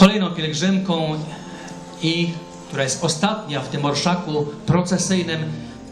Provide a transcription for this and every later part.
Kolejną pielgrzymką i która jest ostatnia w tym orszaku procesyjnym,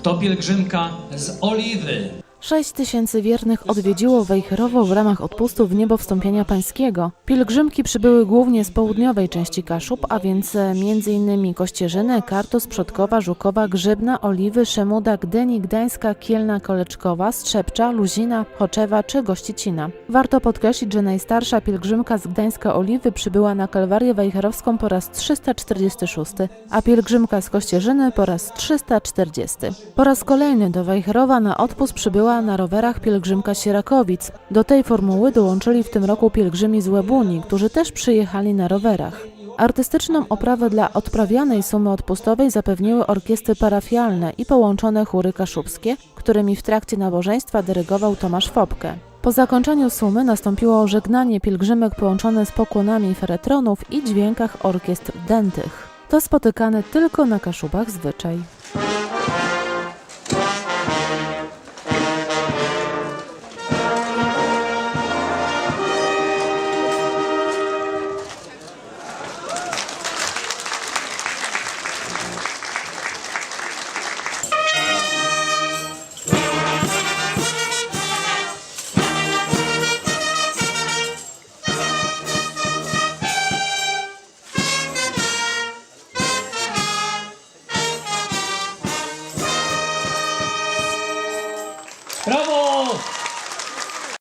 to pielgrzymka z Oliwy. Sześć tysięcy wiernych odwiedziło Wejherowo w ramach odpustu w niebo wstąpienia pańskiego. Pielgrzymki przybyły głównie z południowej części Kaszub, a więc e, m.in. Kościerzyny, Kartus, Przodkowa, Żukowa, Grzybna, Oliwy, Szemuda, Gdyni, Gdańska, Kielna, Koleczkowa, Strzepcza, Luzina, Choczewa czy Gościcina. Warto podkreślić, że najstarsza pielgrzymka z Gdańska Oliwy przybyła na Kalwarię Wejherowską po raz 346, a pielgrzymka z Kościerzyny po raz 340. Po raz kolejny do Wejherowa na odpust przybyła na rowerach pielgrzymka Sierakowic. Do tej formuły dołączyli w tym roku pielgrzymi z Łebuni, którzy też przyjechali na rowerach. Artystyczną oprawę dla odprawianej sumy odpustowej zapewniły orkiestry parafialne i połączone chóry kaszubskie, którymi w trakcie nabożeństwa dyrygował Tomasz Fopke. Po zakończeniu sumy nastąpiło żegnanie pielgrzymek połączone z pokłonami feretronów i dźwiękach orkiestr dętych. To spotykany tylko na Kaszubach zwyczaj. Brawo!